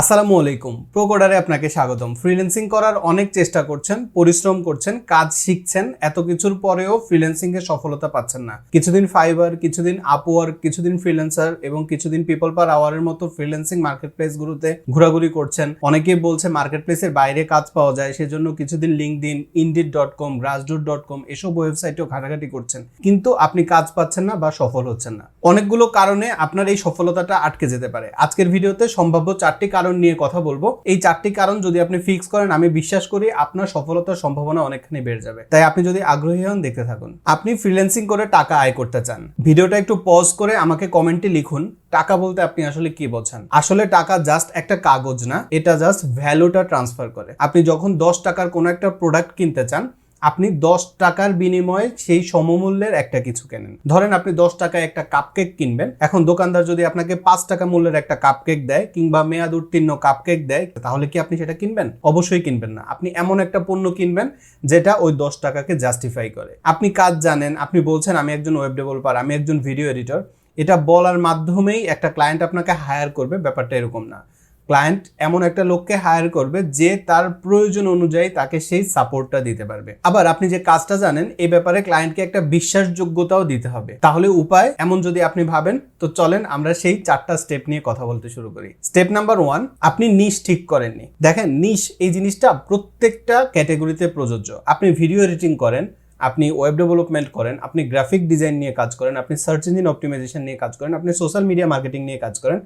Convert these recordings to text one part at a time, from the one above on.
আসসালামু আলাইকুম। প্রোকোডারে আপনাকে স্বাগতম। ফ্রিল্যান্সিং করার অনেক চেষ্টা করছেন, পরিশ্রম করছেন, কাজ শিখছেন, এত কিছুর পরেও ফ্রিল্যান্সিং এর সফলতা পাচ্ছেন না। কিছুদিন ফাইবার কিছুদিন আপওয়ার্ক কিছুদিন ফ্রিল্যান্সার এবং কিছুদিন পিপল পার আওয়ারের মতো ফ্রিল্যান্সিং মার্কেট প্লেসগুলোতে ঘোরাঘুরি করছেন। অনেকেই বলছে মার্কেট প্লেসের বাইরে কাজ পাওয়া যায়, সেজন্য কিছুদিন লিঙ্ক দিন indeed dot com glassdoor dot com এসব ওয়েবসাইটেও ঘাটাঘাটি করছেন। কিন্তু আপনি কাজ পাচ্ছেন না বা সফল হচ্ছেন না। অনেকগুলো কারণে আপনার এই সফলতাটা আটকে যেতে পারে। আজকের ভিডিওতে সম্ভাব্য চারটি কারণ নিয়ে কথা বলব। এই চারটি কারণ যদি আপনি ফিক্স করেন, আমি বিশ্বাস করি আপনার সফলতার সম্ভাবনা অনেকখানি বেড়ে যাবে। তাই আপনি যদি আগ্রহী হন, দেখতে থাকুন। আপনি ফ্রিল্যান্সিং করে টাকা আয় করতে চান। ভিডিওটা একটু পজ করে আমাকে কমেন্টে লিখুন, টাকা বলতে আপনি আসলে কি বোঝেন? আসলে টাকা জাস্ট একটা কাগজ না, এটা জাস্ট ভ্যালুটা ট্রান্সফার করে। আপনি যখন দশ টাকার কোনো একটা প্রোডাক্ট কিনতে চান আপনি দশ টাকার বিনিময়ে সেই সমমূল্যের একটা কিছু কেনেন। ধরেন আপনি দশ টাকায় একটা কাপকেক কিনবেন, এখন দোকানদার যদি আপনাকে পাঁচ টাকা মূল্যের একটা কাপকেক দেয় কিংবা মেয়াদ উত্তীর্ণ কাপকেক দেয়, তাহলে কি আপনি সেটা কিনবেন? অবশ্যই কিনবেন না। আপনি এমন একটা পণ্য কিনবেন যেটা ওই দশ টাকাকে জাস্টিফাই করে। আপনি কাজ জানেন, আপনি বলছেন, আমি একজন ওয়েব ডেভেলপার আমি একজন ভিডিও এডিটর এটা বলার মাধ্যমেই একটা ক্লায়েন্ট আপনাকে হায়ার করবে, ব্যাপারটা এরকম না। ক্লায়েন্ট এমন একটা লোককে হায়ার করবে যে তার প্রয়োজন অনুযায়ী তাকে সেই সাপোর্টটা দিতে পারবে। আবার আপনি যে কাজটা জানেন এই ব্যাপারে ক্লায়েন্টকে একটা বিশ্বাসযোগ্যতাও দিতে হবে। তাহলে উপায় এমন যদি আপনি ভাবেন, তো চলেন আমরা সেই চারটা স্টেপ নিয়ে কথা বলতে শুরু করি। স্টেপ নাম্বার ওয়ান আপনি নিশ ঠিক করেননি। দেখেন নিশ এই জিনিসটা প্রত্যেকটা ক্যাটেগরিতে প্রযোজ্য। আপনি ভিডিও এডিটিং করেন আপনি ওয়েব ডেভেলপমেন্ট করেন, আপনি গ্রাফিক ডিজাইন নিয়ে কাজ করেন, আপনি সার্চ ইঞ্জিন অপটিমাইজেশন নিয়ে কাজ করেন, আপনি সোশ্যাল মিডিয়া মার্কেটিং নিয়ে কাজ করেন,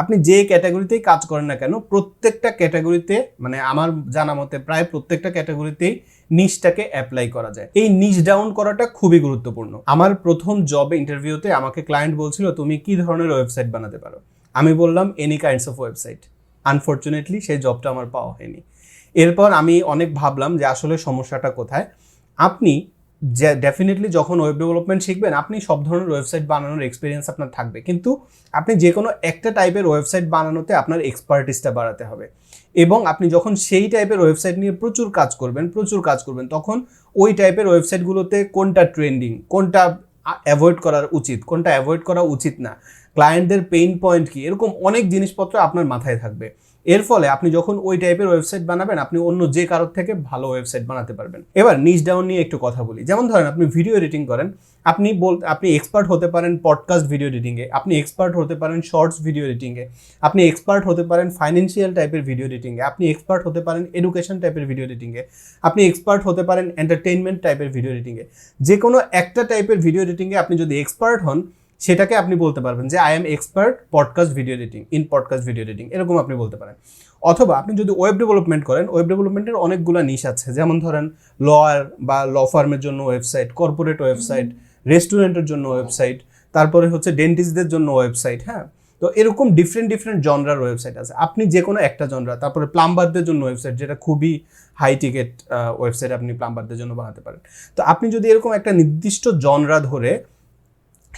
আপনি যে ক্যাটাগরিতেই কাজ করেন না কেন, প্রত্যেকটা ক্যাটাগরিতে মানে আমার জানা মতে প্রায় প্রত্যেকটা ক্যাটাগরিতেই নিচটাকে অ্যাপ্লাই করা যায়। এই নিচ ডাউন করাটা খুবই গুরুত্বপূর্ণ। আমার প্রথম জব ইন্টারভিউতে আমাকে ক্লায়েন্ট বলছিল, তুমি কি ধরনের ওয়েবসাইট বানাতে পারো? আমি বললাম any kinds of website unfortunately সেই জবটা আমার পাওয়া হয়নি। এরপর আমি অনেক ভাবলাম যে আসলে সমস্যাটা কোথায়? আপনি যে ডেফিনেটলি যখন ওয়েব ডেভেলপমেন্ট শিখবেন, আপনি সব ধরনের ওয়েবসাইট বানানোর এক্সপিরিয়েন্স আপনার থাকবে। কিন্তু আপনি যে কোনো একটা টাইপের ওয়েবসাইট বানানোতে আপনার এক্সপার্টিসটা বাড়াতে হবে। এবং আপনি যখন সেই টাইপের ওয়েবসাইট নিয়ে প্রচুর কাজ করবেন, প্রচুর কাজ করবেন, তখন ওই টাইপের ওয়েবসাইটগুলোতে কোনটা ট্রেন্ডিং কোনটা অ্যাভয়েড করার উচিত, কোনটা অ্যাভয়েড করা উচিত না ক্লায়েন্টদের পেইন পয়েন্ট কি, এরকম অনেক জিনিসপত্র আপনার মাথায় থাকবে। এর ফলে আপনি যখন ওই টাইপের ওয়েবসাইট বানাবেন, আপনি অন্য যে কারোর থেকে ভালো ওয়েবসাইট বানাতে পারবেন। এবার নিচ ডাউন নিয়ে একটু কথা বলি। যেমন ধরেন, আপনি ভিডিও এডিটিং করেন, আপনি বল, আপনি এক্সপার্ট হতে পারেন পডকাস্ট ভিডিও এডিটিংয়ে আপনি এক্সপার্ট হতে পারেন শর্টস ভিডিও এডিটিংয়ে আপনি এক্সপার্ট হতে পারেন ফাইন্যান্সিয়াল টাইপের ভিডিও এডিটিংয়ে আপনি এক্সপার্ট হতে পারেন এডুকেশন টাইপের ভিডিও এডিটিংয়ে আপনি এক্সপার্ট হতে পারেন এন্টারটেইনমেন্ট টাইপের ভিডিও এডিটিংয়ে যে কোনো একটা টাইপের ভিডিও এডিটিংয়ে আপনি যদি এক্সপার্ট হন সেটাকে আপনি বলতে পারবেন যে I am expert podcast video editing in podcast video editing এরকম আপনি বলতে পারেন। অথবা আপনি যদি ওয়েব ডেভেলপমেন্ট করেন ওয়েব ডেভেলপমেন্টের অনেকগুলো নিশ আছে। যেমন ধরেন লয়ার বা ল ফার্মের জন্য ওয়েবসাইট কর্পোরেট ওয়েবসাইট রেস্টুরেন্টের জন্য ওয়েবসাইট তারপরে হচ্ছে ডেন্টিস্টদের জন্য ওয়েবসাইট হ্যাঁ? তো এরকম ডিফারেন্ট ডিফারেন্ট জনরার ওয়েবসাইট আছে। আপনি যে কোনো একটা জনরা তারপরে প্লাম্বারদের জন্য ওয়েবসাইট যেটা খুবই হাই টিকেট ওয়েবসাইট আপনি প্লাম্বারদের জন্য বানাতে পারেন। তো আপনি যদি এরকম একটা নির্দিষ্ট জনরা ধরে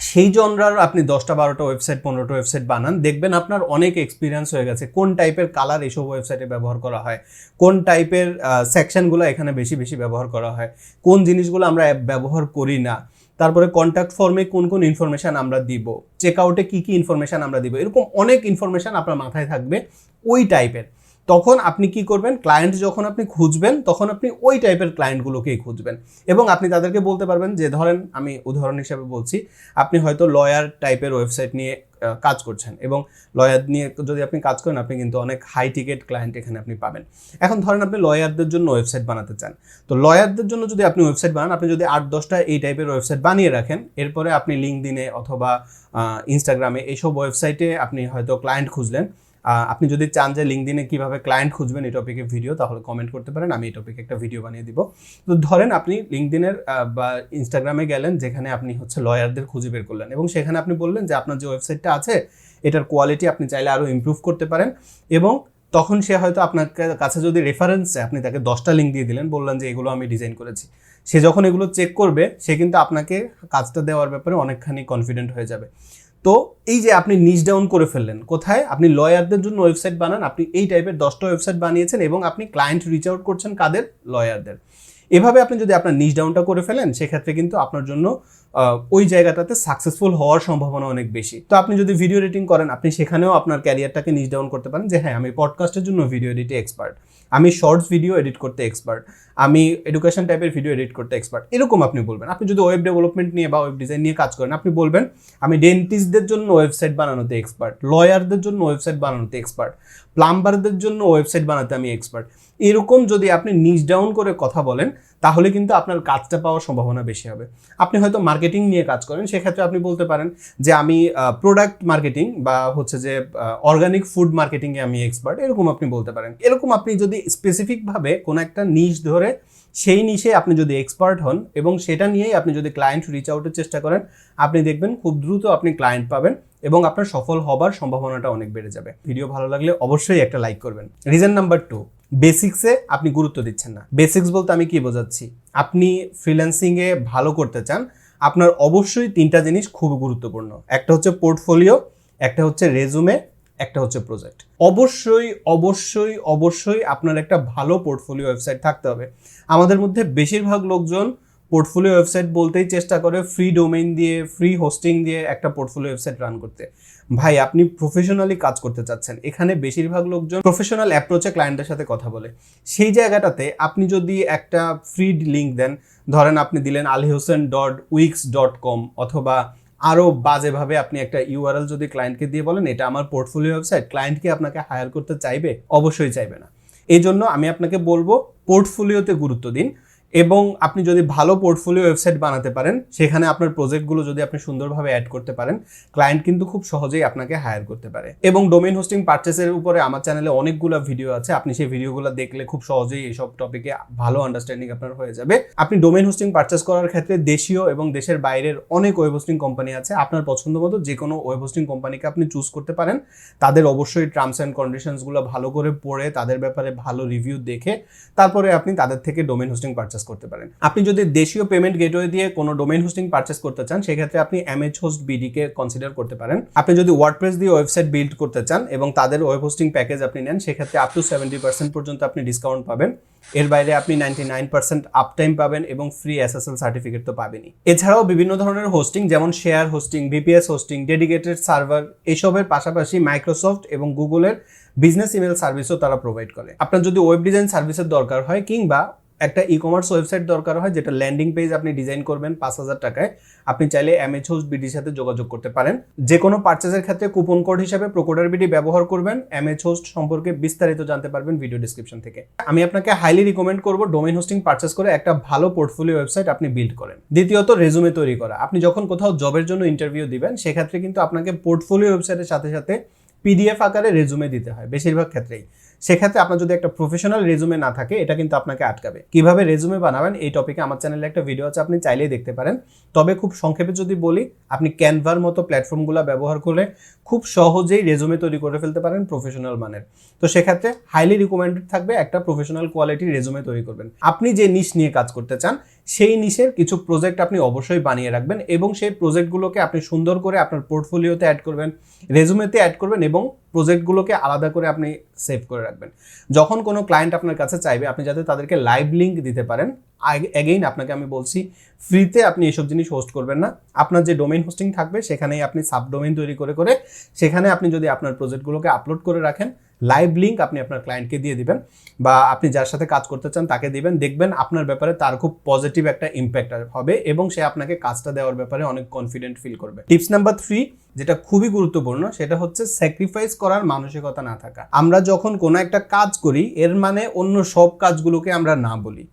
সেই জনরার আপনি দশটা, বারোটা ওয়েবসাইট পনেরোটা ওয়েবসাইট বানান, দেখবেন আপনার অনেক এক্সপিরিয়েন্স হয়ে গেছে। কোন টাইপের কালার এইসব ওয়েবসাইটে ব্যবহার করা হয়? কোন টাইপের সেকশনগুলো এখানে বেশি বেশি ব্যবহার করা হয়? কোন জিনিসগুলো আমরা ব্যবহার করি না? তারপরে কন্ট্যাক্ট ফর্মে কোন কোন ইনফরমেশান আমরা দিব? চেক আউটে কী কী ইনফরমেশান আমরা দিব? এরকম অনেক ইনফরমেশান আপনার মাথায় থাকবে ওই টাইপের তখন আপনি কি করবেন? ক্লায়েন্ট যখন আপনি খুঁজবেন, তখন আপনি ওই টাইপের ক্লায়েন্টগুলোকেই খুঁজবেন। এবং আপনি তাদেরকে বলতে পারবেন যে, ধরেন আমি উদাহরণ হিসাবে বলছি, আপনি হয়তো লয়ার টাইপের ওয়েবসাইট নিয়ে কাজ করছেন এবং লয়ার নিয়ে যদি আপনি কাজ করেন, আপনি কিন্তু অনেক হাই টিকেট ক্লায়েন্ট এখানে আপনি পাবেন। এখন ধরেন আপনি লয়ারদের জন্য ওয়েবসাইট বানাতে চান। তো লয়ারদের জন্য যদি আপনি ওয়েবসাইট বানান, আপনি যদি আট, দশটা এই টাইপের ওয়েবসাইট বানিয়ে রাখেন, এরপরে আপনি লিঙ্ক দিনে অথবা ইনস্টাগ্রামে এইসব ওয়েবসাইটে আপনি হয়তো ক্লায়েন্ট খুঁজলেন আপনি যদি চান যে লিঙ্কদিনে কীভাবে ক্লায়েন্ট খুঁজবেন এই টপিকে ভিডিও তাহলে কমেন্ট করতে পারেন, আমি এই টপিকে একটা ভিডিও বানিয়ে দিব। তো ধরেন আপনি লিঙ্কদিনের বা ইনস্টাগ্রামে গেলেন, যেখানে আপনি হচ্ছে লয়ারদের খুঁজে বের করলেন এবং সেখানে আপনি বললেন যে আপনার যে ওয়েবসাইটটা আছে, এটার কোয়ালিটি আপনি চাইলে আরও ইমপ্রুভ করতে পারেন এবং তখন সে হয়তো আপনার কাছে যদি রেফারেন্স চায়, আপনি তাকে দশটা লিঙ্ক দিয়ে দিলেন, বললেন যে এগুলো আমি ডিজাইন করেছি। সে যখন এগুলো চেক করবে, সে কিন্তু আপনাকে কাজটা দেওয়ার ব্যাপারে অনেকখানি কনফিডেন্ট হয়ে যাবে। তো এই যে আপনি নিচ ডাউন করে ফেললেন, কোথায়? আপনি লয়ারদের জন্য ওয়েবসাইট বানান, আপনি এই টাইপের দশটা ওয়েবসাইট বানিয়েছেন এবং আপনি ক্লায়েন্ট রিচ আউট করছেন কাদের? লয়ারদের এভাবে আপনি যদি আপনার নিচ ডাউনটা করে ফেলেন, সেক্ষেত্রে কিন্তু আপনার জন্য ওই জায়গাটাতে সাকসেসফুল হওয়ার সম্ভাবনা অনেক বেশি। তো আপনি যদি ভিডিও এডিটিং করেন, আপনি সেখানেও আপনার ক্যারিয়ারটাকে নিচ ডাউন করতে পারেন যে হ্যাঁ আমি পডকাস্টের জন্য ভিডিও এডিটে এক্সপার্ট আমি শর্টস ভিডিও এডিট করতে এক্সপার্ট আমি এডুকেশন টাইপের ভিডিও এডিট করতে এক্সপার্ট এরকম আপনি বলবেন। আপনি যদি ওয়েব ডেভেলপমেন্ট নিয়ে বা ওয়েব ডিজাইন নিয়ে কাজ করেন, আপনি বলবেন, আমি ডেন্টিস্টদের জন্য ওয়েবসাইট বানানোতে এক্সপার্ট লয়ারদের জন্য ওয়েবসাইট বানানোতে এক্সপার্ট প্লাম্বারদের জন্য ওয়েবসাইট বানাতে আমি এক্সপার্ট এরকম যদি আপনি নিচ ডাউন করে কথা বলেন তাহলে কিন্তু আপনার কাজটা পাওয়ার সম্ভাবনা বেশি হবে। আপনি হয়তো মার্কেটিং নিয়ে কাজ করেন, সেক্ষেত্রে আপনি বলতে পারেন যে আমি প্রোডাক্ট মার্কেটিং বা হচ্ছে যে অর্গানিক ফুড মার্কেটিংয়ে আমি এক্সপার্ট এরকম আপনি বলতে পারেন। এরকম আপনি যদি স্পেসিফিকভাবে কোনো একটা নিশ ধরে সেই নিশে আপনি যদি এক্সপার্ট হন এবং সেটা নিয়েই আপনি যদি ক্লায়েন্ট রিচ আউটের চেষ্টা করেন, আপনি দেখবেন খুব দ্রুত আপনি ক্লায়েন্ট পাবেন এবং আপনার সফল হবার সম্ভাবনাটা অনেক বেড়ে যাবে। ভিডিও ভালো লাগলে অবশ্যই একটা লাইক করবেন। রিজন নাম্বার টু বেসিক্সে আপনি গুরুত্ব দিচ্ছেন না। বেসিক্স বলতে আমি কি বোঝাচ্ছি? আপনি ফ্রিল্যান্সিংয়ে ভালো করতে চান, আপনার অবশ্যই তিনটা জিনিস খুব গুরুত্বপূর্ণ। একটা হচ্ছে পোর্টফোলিও একটা হচ্ছে রেজুমে একটা হচ্ছে প্রজেক্ট অবশ্যই অবশ্যই অবশ্যই আপনার একটা ভালো পোর্টফোলিও ওয়েবসাইট থাকতে হবে। আমাদের মধ্যে বেশিরভাগ লোকজন পোর্টফোলিও ওয়েবসাইট বলতেই চেষ্টা করে ফ্রি ডোমেইন দিয়ে ফ্রি হোস্টিং দিয়ে একটা পোর্টফোলিও ওয়েবসাইট রান করতে। ভাই, আপনি প্রফেশনালি কাজ করতে চাচ্ছেন। এখানে বেশিরভাগ লোকজন প্রফেশনাল অ্যাপ্রোচে ক্লায়েন্টের সাথে কথা বলে। সেই জায়গাটাতে আপনি যদি একটা ফ্রি লিঙ্ক দেন, ধরেন আপনি দিলেন Ali Hossain dot Wix dot com অথবা আরও বাজেভাবে আপনি একটা ইউআরএল যদি ক্লায়েন্টকে দিয়ে বলেন, এটা আমার পোর্টফোলিও ওয়েবসাইট ক্লায়েন্ট কি আপনাকে হায়ার করতে চাইবে? অবশ্যই চাইবে না। এই জন্য আমি আপনাকে বলব পোর্টফোলিওতে গুরুত্ব দিন। এবং আপনি যদি ভালো পোর্টফোলিও ওয়েবসাইট বানাতে পারেন, সেখানে আপনার প্রজেক্টগুলো যদি আপনি সুন্দরভাবে অ্যাড করতে পারেন ক্লায়েন্ট কিন্তু খুব সহজেই আপনাকে হায়ার করতে পারে। এবং ডোমেন হোস্টিং পারচেসের উপরে আমার চ্যানেলে অনেকগুলো ভিডিও আছে। আপনি সেই ভিডিওগুলো দেখলে খুব সহজেই এইসব টপিকে ভালো আন্ডারস্ট্যান্ডিং আপনার হয়ে যাবে। আপনি ডোমেন হোস্টিং পারচেস করার ক্ষেত্রে দেশীয় এবং দেশের বাইরের অনেক ওয়েব হোস্টিং কোম্পানি আছে। আপনার পছন্দ মতো যে কোনো ওয়েব হোস্টিং কোম্পানিকে আপনি চুজ করতে পারেন। তাদের অবশ্যই টার্মস অ্যান্ড কন্ডিশনসগুলো ভালো করে পড়ে, তাদের ব্যাপারে ভালো রিভিউ দেখে, তারপরে আপনি তাদের থেকে ডোমেন হোস্টিং পারচেস করতে পারেন। আপনি যদি দেশীয় পেমেন্ট গেটওয়ে দিয়ে কোনো ডোমেইন হোস্টিং পারচেস করতে চান, সেক্ষেত্রে আপনি এমএচ হোস্ট বিডিকে কনসিডার করতে পারেন। আপনি যদি ওয়ার্ডপ্রেস দিয়ে ওয়েবসাইট বিল্ড করতে চান এবং তাদের ওয়েব হোস্টিং প্যাকেজ আপনি নেন, সেক্ষেত্রে আপ টু সেভেন্টি পার্সেন্ট পর্যন্ত আপনি ডিসকাউন্ট পাবেন। এর বাইরে আপনি নাইনটি নাইন পার্সেন্ট আপটাইম পাবেন এবং ফ্রি এসএসএল সার্টিফিকেট তো পাবেনই। এছাড়াও বিভিন্ন ধরনের হোস্টিং যেমন share hosting VPS hosting dedicated server এসবের পাশাপাশি মাইক্রোসফট এবং গুগলের বিজনেস ইমেল সার্ভিসও তারা প্রোভাইড করে। আপনার যদি ওয়েব ডিজাইন সার্ভিসের দরকার হয় কিংবা একটা ই কমার্স ওয়েবসাইট দরকার হয়, যেটা ল্যান্ডিং পেজ আপনি ডিজাইন করবেন পাঁচ হাজার টাকায়। আপনি চাইলে এমএচ হোস্ট বিডির সাথে যোগাযোগ করতে পারেন। যে কোনো পার্চেসের ক্ষেত্রে কুপন কোড হিসাবে প্রোকোডার বিডি ব্যবহার করবেন। এমএচ হোস্ট সম্পর্কে বিস্তারিত জানতে পারবেন ভিডিও ডিসক্রিপশন থেকে। আমি আপনাকে হাইলি রিকমেন্ড করব ডোমেন হোস্টিং পার্চেস করে একটা ভালো পোর্টফোলিও ওয়েবসাইট আপনি বিল্ড করেন। দ্বিতীয়ত রেজুমে তৈরি করা। আপনি যখন কোথাও জবের জন্য ইন্টারভিউ দিবেন, সেক্ষেত্রে কিন্তু আপনাকে পোর্টফোলিও ওয়েবসাইটের সাথে সাথে পিডিএফ আকারে রেজুমে দিতে হয়, বেশিরভাগ ক্ষেত্রেই। সেক্ষেত্রে আপনার যদি একটা প্রফেশনাল রেজুমে না থাকে, এটা কিন্তু আপনাকে আটকাবে। কীভাবে রেজুমে বানাবেন, এই টপিকে আমার চ্যানেলে একটা ভিডিও আছে, আপনি চাইলেই দেখতে পারেন। তবে খুব সংক্ষেপে যদি বলি, আপনি ক্যানভার মতো প্ল্যাটফর্মগুলো ব্যবহার করে খুব সহজেই রেজুমে তৈরি করে ফেলতে পারেন প্রফেশনাল মানের। তো সেক্ষেত্রে হাইলি রিকমেন্ডেড থাকবে একটা প্রফেশনাল কোয়ালিটির রেজুমে তৈরি করবেন। আপনি যে নিশ নিয়ে কাজ করতে চান, সেই নিশের কিছু প্রজেক্ট আপনি অবশ্যই বানিয়ে রাখবেন এবং সেই প্রজেক্টগুলোকে আপনি সুন্দর করে আপনার পোর্টফোলিওতে অ্যাড করবেন রেজুমেতে অ্যাড করবেন এবং প্রজেক্টগুলোকে আলাদা করে আপনি সেভ করে রাখবেন। যখন কোনো ক্লায়েন্ট আপনার কাছে চাইবে, আপনি যাতে তাদেরকে লাইভ লিঙ্ক দিতে পারেন অ্যাগেইন আপনাকে আমি বলছি ফ্রিতে আপনি এসব জিনিস হোস্ট করবেন না। আপনার যে ডোমেইন হোস্টিং থাকবে, সেখানেই আপনি সাব ডোমেইন তৈরি করে করে, সেখানে আপনি যদি আপনার প্রজেক্টগুলোকে আপলোড করে রাখেন লাইভ লিঙ্ক আপনি আপনার ক্লায়েন্টকে দিয়ে দিবেন বা আপনি যার সাথে কাজ করতে চান তাকে দিবেন। দেখবেন আপনার ব্যাপারে তার খুব পজিটিভ একটা ইম্প্যাক্ট হবে এবং সে আপনাকে কাজটা দেওয়ার ব্যাপারে অনেক কনফিডেন্ট ফিল করবে। টিপস নাম্বার থ্রি যেটা খুবই গুরুত্বপূর্ণ, সেটা হচ্ছে স্যাক্রিফাইস করার মানসিকতা না থাকা। আমরা যখন কোনো একটা কাজ করি, এর মানে অন্য সব কাজগুলোকে আমরা না বলি।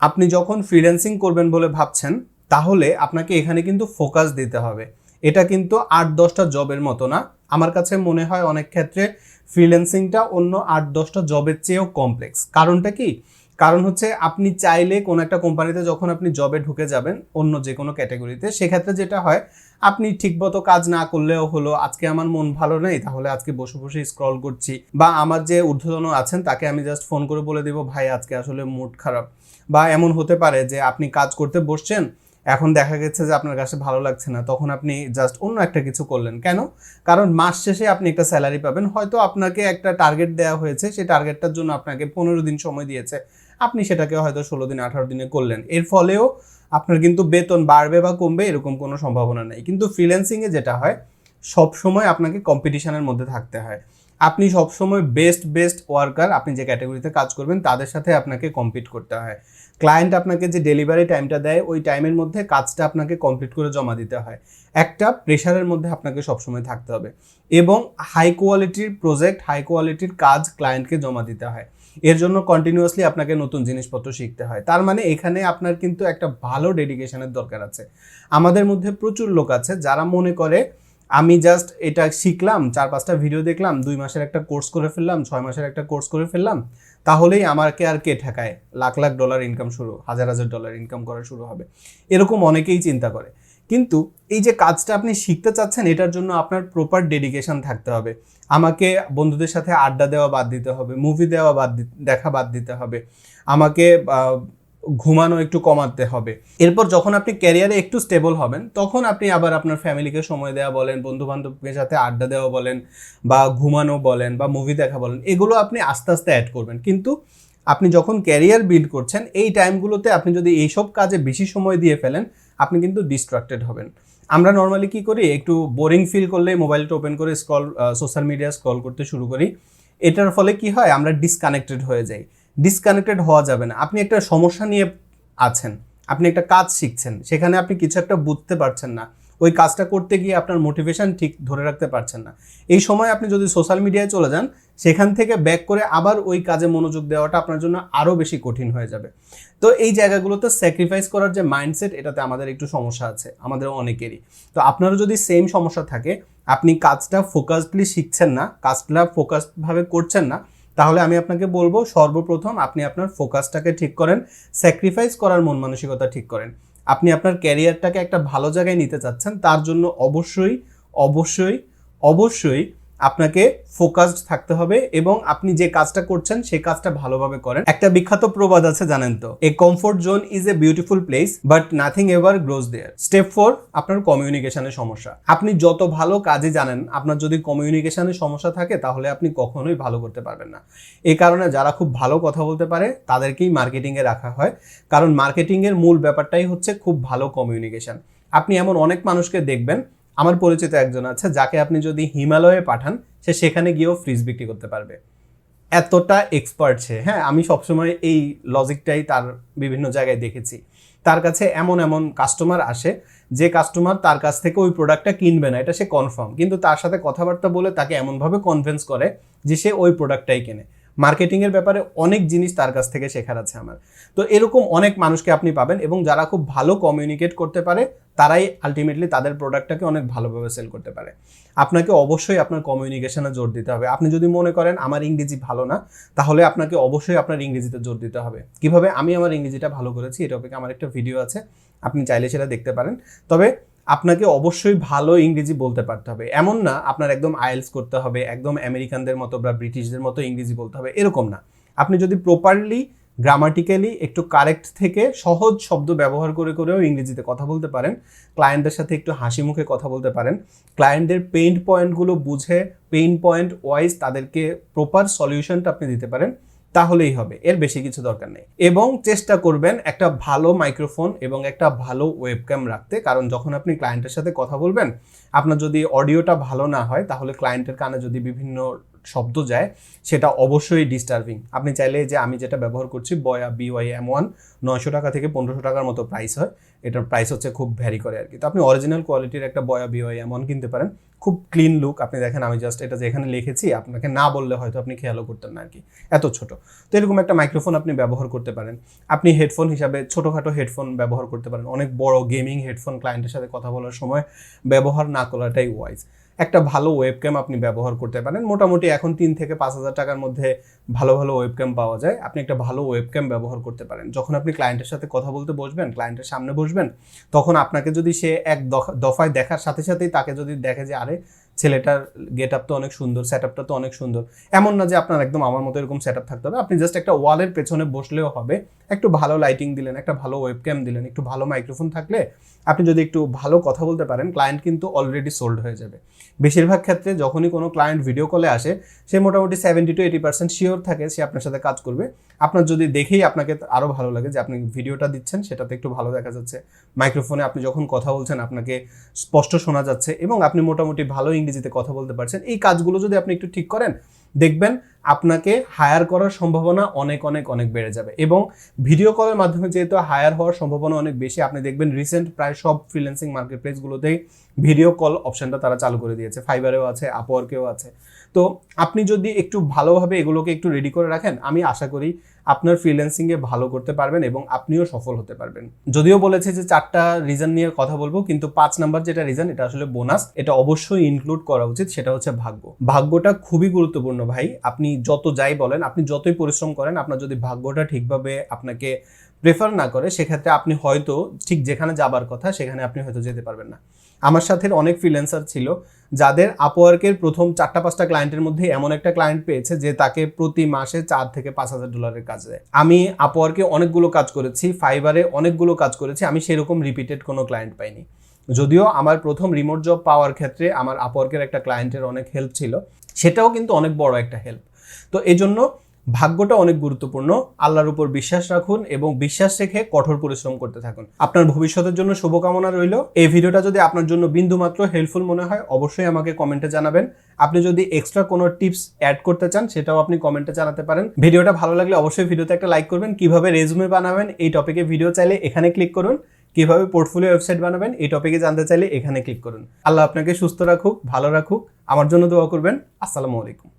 আপনি যখন ফ্রিল্যান্সিং করবেন বলে ভাবছেন, তাহলে আপনাকে এখানে কিন্তু ফোকাস দিতে হবে। এটা কিন্তু আট দশটা জবের মতো না। আমার কাছে মনে হয় অনেক ক্ষেত্রে ফ্রিল্যান্সিংটা অন্য আট, দশটা জবের চেয়েও কমপ্লেক্স কারণটা কি? কারণ হচ্ছে আপনি চাইলে কোনো একটা কোম্পানিতে যখন আপনি জবে ঢুকে যাবেন, অন্য যে কোনো ক্যাটাগরিতে সেক্ষেত্রে যেটা হয়, আপনি ঠিকমতো কাজ না করলেও হলো, আজকে আমার মন ভালো নেই, তাহলে আজকে বসে বসে স্ক্রল করছি। বা আমার যে ঊর্ধ্বতন আছেন, তাকে আমি জাস্ট ফোন করে বলে দেবো, ভাই, আজকে আসলে মুড খারাপ। বা এমন হতে পারে যে আপনি কাজ করতে বসছেন এখন দেখা গেছে যে আপনার কাছে ভালো লাগছে না, তখন আপনি জাস্ট অন্য একটা কিছু করলেন। কেন? কারণ মাস শেষে আপনি একটা স্যালারি পাবেন, হয়তো আপনাকে একটা টার্গেট দেওয়া হয়েছে, সেই টার্গেটটার জন্য আপনাকে পনেরো দিন সময় দিয়েছে। আপনি সেটাকে হয়তো ষোলো দিন, আঠারো দিনে করলেন। এর ফলেও আপনার কিন্তু বেতন বাড়বে বা কমবে, এরকম কোনো সম্ভাবনা নেই। কিন্তু ফ্রিল্যান্সিংয়ে যেটা হয়, সব সময় আপনাকে কম্পিটিশনের মধ্যে থাকতে হয়। আপনি সবসময় বেস্ট বেস্ট ওয়ার্কার আপনি যে ক্যাটাগরিতে কাজ করবেন, তাদের সাথে আপনাকে কম্পিট করতে হয়। ক্লায়েন্ট আপনাকে যে ডেলিভারি টাইমটা দেয়, ওই টাইমের মধ্যে কাজটা আপনাকে কমপ্লিট করে জমা দিতে হয়। একটা প্রেশারের মধ্যে আপনাকে সবসময় থাকতে হবে এবং হাই কোয়ালিটির প্রজেক্ট, হাই কোয়ালিটির কাজ ক্লায়েন্টকে জমা দিতে হয়। এর জন্য কন্টিনিউয়াসলি আপনাকে নতুন জিনিসপত্র শিখতে হয়। তার মানে এখানে আপনার কিন্তু একটা ভালো ডেডিকেশনের দরকার আছে। আমাদের মধ্যে প্রচুর লোক আছে যারা মনে করে, আমি জাস্ট এটা শিখলাম, চার পাঁচটা ভিডিও দেখলাম, দুই মাসের একটা কোর্স করে ফেললাম, ছয় মাসের একটা কোর্স করে ফেললাম তাহলেই আমাকে আর কে ঠেকায়? লাখ লাখ ডলার ইনকাম শুরু, হাজার হাজার ডলার ইনকাম করা শুরু হবে। এরকম অনেকেই চিন্তা করে। কিন্তু এই যে কাজটা আপনি শিখতে চাচ্ছেন, এটার জন্য আপনার প্রপার ডেডিকেশন থাকতে হবে। আমাকে বন্ধুদের সাথে আড্ডা দেওয়া বাদ দিতে হবে মুভি দেওয়া বাদ দেখা বাদ দিতে হবে। আমাকে ঘুমানো একটু কমাতে হবে। এরপর যখন আপনি ক্যারিয়ারে একটু স্টেবল হবেন, তখন আপনি আবার আপনার ফ্যামিলিকে সময় দেওয়া বলেন বন্ধু বান্ধবের সাথে আড্ডা দেওয়া বলেন বা ঘুমানো বলেন বা মুভি দেখা বলেন, এগুলো আপনি আস্তে আস্তে অ্যাড করবেন। কিন্তু আপনি যখন ক্যারিয়ার বিল্ড করছেন, এই টাইমগুলোতে আপনি যদি এইসব কাজে বেশি সময় দিয়ে ফেলেন, আপনি কিন্তু ডিস্ট্রাক্টেড হবেন। আমরা নর্মালি কি করি, একটু বোরিং ফিল করলে মোবাইলটা ওপেন করে স্ক্রল সোশ্যাল মিডিয়া স্ক্রল করতে শুরু করি। এটার ফলে কি হয়, আমরা ডিসকানেক্টেড হয়ে যাই। ডিসকানেক্টেড হওয়া যাবে না। আপনি একটা সমস্যা নিয়ে আছেন, আপনি একটা কাজ শিখছেন, সেখানে আপনি কিছু একটা বুঝতে পারছেন না। ওই কাজটা করতে গিয়ে আপনার মোটিভেশন ঠিক ধরে রাখতে পারছেন না। এই সময় আপনি যদি সোশ্যাল মিডিয়ায় চলে যান, সেখান থেকে ব্যাক করে আবার ওই কাজে মনোযোগ দেওয়াটা আপনার জন্য আরও বেশি কঠিন হয়ে যাবে। তো এই জায়গাগুলোতে স্যাক্রিফাইস করার যে মাইন্ডসেট এটাতে আমাদের একটু সমস্যা আছে, আমাদের অনেকেরই। তো আপনারও যদি সেম সমস্যা থাকে, আপনি কাজটা ফোকাসডলি শিখছেন না, কাজটা ফোকাসডভাবে করছেন না তাহলে আমি আপনাকে বলব, সর্বপ্রথম আপনি আপনার ফোকাসটাকে ঠিক করেন, স্যাক্রিফাইস করার মন মানসিকতা ঠিক করেন। আপনি আপনার ক্যারিয়ারটাকে একটা ভালো জায়গায় নিতে চাচ্ছেন, তার জন্য অবশ্যই অবশ্যই অবশ্যই আপনাকে ফোকাসড থাকতে হবে এবং আপনি যে কাজটা করছেন, সেই কাজটা ভালোভাবে করেন। একটা বিখ্যাত প্রবাদ আছে, জানেন তো? A comfort zone is a beautiful place but nothing ever grows there step four আপনার কমিউনিকেশনের সমস্যা। আপনি যত ভালো কাজে জানেন, আপনার যদি কমিউনিকেশনের সমস্যা থাকে, তাহলে আপনি কখনোই ভালো করতে পারবেন না। এই কারণে যারা খুব ভালো কথা বলতে পারে, তাদেরকেই মার্কেটিংয়ে রাখা হয়। কারণ মার্কেটিংয়ের মূল ব্যাপারটাই হচ্ছে খুব ভালো কমিউনিকেশন আপনি এমন অনেক মানুষকে দেখবেন আমার পরিচিত একজন আছে, যাকে আপনি যদি হিমালয়ে পাঠান, সে সেখানে গিয়েও ফ্রিজ বিক্রি করতে পারবে। এতটা এক্সপার্ট সে। হ্যাঁ আমি সবসময় এই লজিকটাই তার বিভিন্ন জায়গায় দেখেছি। তার কাছে এমন এমন কাস্টমার আসে, যে কাস্টমার তার কাছ থেকে ওই প্রোডাক্টটা কিনবে না, এটা সে কনফার্ম কিন্তু তার সাথে কথাবার্তা বলে তাকে এমনভাবে কনভিন্স করে, যে সে ওই প্রোডাক্টটাই কেনে। মার্কেটিংয়ের ব্যাপারে অনেক জিনিস তার কাছ থেকে শেখার আছে আমার। তো এরকম অনেক মানুষকে আপনি পাবেন এবং যারা খুব ভালো কমিউনিকেট করতে পারে, তারাই আলটিমেটলি তাদের প্রোডাক্টটাকে অনেক ভালোভাবে সেল করতে পারে। আপনাকে অবশ্যই আপনার কমিউনিকেশনে জোর দিতে হবে। আপনি যদি মনে করেন, আমার ইংরেজি ভালো না, তাহলে আপনাকে অবশ্যই আপনার ইংরেজিতে জোর দিতে হবে। কীভাবে আমি আমার ইংরেজিটা ভালো করেছি, এটা টপিকে আমার একটা ভিডিও আছে। আপনি চাইলে সেটা দেখতে পারেন। তবে আপনাকে অবশ্যই ভালো ইংরেজি বলতে পারতে হবে। এমন না, আপনার একদম আইএলস করতে হবে, একদম আমেরিকানদের মতো বা ব্রিটিশদের মতো ইংরেজি বলতে হবে, এরকম না। আপনি যদি প্রপারলি গ্রামাটিক্যালি একটু কারেক্ট থেকে সহজ শব্দ ব্যবহার করে করেও ইংরেজিতে কথা বলতে পারেন ক্লায়েন্টদের সাথে একটু হাসি মুখে কথা বলতে পারেন ক্লায়েন্টদের পেইন্ট পয়েন্টগুলো বুঝে পেইন পয়েন্ট ওয়াইজ তাদেরকে প্রপার সলিউশনটা আপনি দিতে পারেন। তাহলেই হবে, এর বেশি কিছু দরকার নেই। এবং চেষ্টা করবেন একটা ভালো মাইক্রোফোন এবং একটা ভালো ওয়েবক্যাম রাখতে, কারণ যখন আপনি ক্লায়েন্টের সাথে কথা বলবেন, আপনার যদি অডিওটা ভালো না হয়, তাহলে ক্লায়েন্টের কানে যদি বিভিন্ন শব্দ যায়, সেটা অবশ্যই ডিস্টার্বিং আপনি চাইলে যে আমি যেটা ব্যবহার করছি, বয়া বিওয়াই এম ওয়ান নয়শো টাকা থেকে পনেরোশো টাকার মতো প্রাইস হয়। এটার প্রাইস হচ্ছে খুব ভ্যারি করে আর কি তো আপনি অরিজিনাল কোয়ালিটির একটা বয়া বিওয়াই এম ওয়ান কিনতে পারেন। খুব ক্লিন লুক আপনি দেখেন, আমি জাস্ট এটা যেখানে লিখেছি, আপনাকে না বললে হয়তো আপনি খেয়ালও করতেন না আর কি এত ছোট। তো এরকম একটা মাইক্রোফোন আপনি ব্যবহার করতে পারেন। আপনি হেডফোন হিসাবে ছোটোখাটো হেডফোন ব্যবহার করতে পারেন। অনেক বড় গেমিং হেডফোন ক্লায়েন্টের সাথে কথা বলার সময় ব্যবহার না করাটাই ওয়াইজ একটা ভালো ওয়েবক্যাম আপনি ব্যবহার করতে পারেন। মোটামুটি এখন তিন থেকে পাঁচ হাজার টাকার মধ্যে ভালো ভালো ওয়েবক্যাম পাওয়া যায়। আপনি একটা ভালো ওয়েবক্যাম ব্যবহার করতে পারেন। যখন আপনি ক্লায়েন্টের সাথে কথা বলতে বসবেন ক্লায়েন্টের সামনে বসবেন, তখন আপনাকে যদি সে এক দফা- দফায় দেখার সাথে সাথেই তাকে যদি দেখে যে, আরে ছেলেটার গেট আপ তো অনেক সুন্দর সেট আপটা তো অনেক সুন্দর। এমন না যে আপনার একদম আমার মতো এরকম সেট আপ থাকতে হবে। আপনি জাস্ট একটা ওয়ালের পেছনে বসলেও হবে। একটু ভালো লাইটিং দিলেন, একটা ভালো ওয়েবক্যাম দিলেন, একটু ভালো মাইক্রোফোন থাকলে আপনি যদি একটু ভালো কথা বলতে পারেন ক্লায়েন্ট কিন্তু অলরেডি সোল্ড হয়ে যাবে। বেশিরভাগ ক্ষেত্রে যখনই কোনো ক্লায়েন্ট ভিডিও কলে আসে, সে মোটামুটি seventy to eighty percent sure থাকে সে আপনার সাথে কাজ করবে। আপনার যদি দেখেই আপনাকে আরও ভালো লাগে যে আপনি ভিডিওটা দিচ্ছেন, সেটাতে একটু ভালো দেখা যাচ্ছে। মাইক্রোফোনে আপনি যখন কথা বলছেন, আপনাকে স্পষ্ট শোনা যাচ্ছে এবং আপনি মোটামুটি ভালো ইংরেজিতে কথা বলতে পারছেন। এই কাজগুলো যদি আপনি একটু ঠিক করেন দেখবেন আপনাকে হায়ার করার সম্ভাবনা অনেক অনেক অনেক বেড়ে যাবে। এবং ভিডিও কলের মাধ্যমে যেহেতু হায়ার হওয়ার সম্ভাবনা অনেক বেশি, আপনি দেখবেন রিসেন্ট প্রায় সব ফ্রিল্যান্সিং মার্কেট প্লেসগুলোতেই ভিডিও কল অপশনটা তারা চালু করে দিয়েছে। ফাইবারেও আছে আপওয়ার্কেও আছে। তো আপনি যদি একটু ভালোভাবে এগুলোকে একটু রেডি করে রাখেন, আমি আশা করি আপনার ফ্রিল্যান্সিংয়ে ভালো করতে পারবেন এবং আপনিও সফল হতে পারবেন। যদিও বলেছে যে চারটা রিজন নিয়ে কথা বলব, কিন্তু পাঁচ নাম্বার যেটা রিজন এটা আসলে বোনাস এটা অবশ্যই ইনক্লুড করা উচিত, সেটা হচ্ছে ভাগ্য। ভাগ্যটা খুবই গুরুত্বপূর্ণ ভাই। আপনি যত যাই বলেন, আপনি যতই পরিশ্রম করেন, আপনার যদি ভাগ্যটা ঠিকভাবে আপনাকে প্রেফার না করে, সেক্ষেত্রে আপনি হয়তো ঠিক যেখানে যাবার কথা, সেখানে আপনি হয়তো যেতে পারবেন না। আমার সাথে অনেক ফ্রিল্যান্সার ছিল, যাদের আপওয়ার্কের প্রথম চারটা, পাঁচটা ক্লায়েন্টের মধ্যে এমন একটা ক্লায়েন্ট পেয়েছে যে তাকে প্রতি মাসে চার থেকে পাঁচ হাজার ডলারের কাজ দেয়। আমি আপওয়ার্কে অনেকগুলো কাজ করেছি ফাইবারে অনেকগুলো কাজ করেছি, আমি সেরকম রিপিটেড কোনো ক্লায়েন্ট পাইনি। যদিও আমার প্রথম রিমোট জব পাওয়ার ক্ষেত্রে আমার আপওয়ার্কের একটা ক্লায়েন্টের অনেক হেল্প ছিল, সেটাও কিন্তু অনেক বড় একটা হেল্প তো এই জন্য ভাগ্যটা অনেক গুরুত্বপূর্ণ। আল্লাহর উপর বিশ্বাস রাখুন এবং বিশ্বাস রেখে কঠোর পরিশ্রম করতে থাকুন। আপনার ভবিষ্যতের জন্য শুভকামনা রইল। এই ভিডিওটা যদি আপনার জন্য বিন্দুমাত্র হেল্পফুল মনে হয়, অবশ্যই আমাকে কমেন্টে জানাবেন। আপনি যদি এক্সট্রা কোনো টিপস অ্যাড করতে চান, সেটাও আপনি কমেন্টে জানাতে পারেন। ভিডিওটা ভালো লাগলে অবশ্যই ভিডিওতে একটা লাইক করবেন। কীভাবে রেজুমে বানাবেন, এই টপিকে ভিডিও চাইলে এখানে ক্লিক করুন। কীভাবে পোর্টফোলিও ওয়েবসাইট বানাবেন, এই টপিকে জানতে চাইলে এখানে ক্লিক করুন। আল্লাহ আপনাকে সুস্থ রাখুক, ভালো রাখুক। আমার জন্য দোয়া করবেন। আসসালামু আলাইকুম।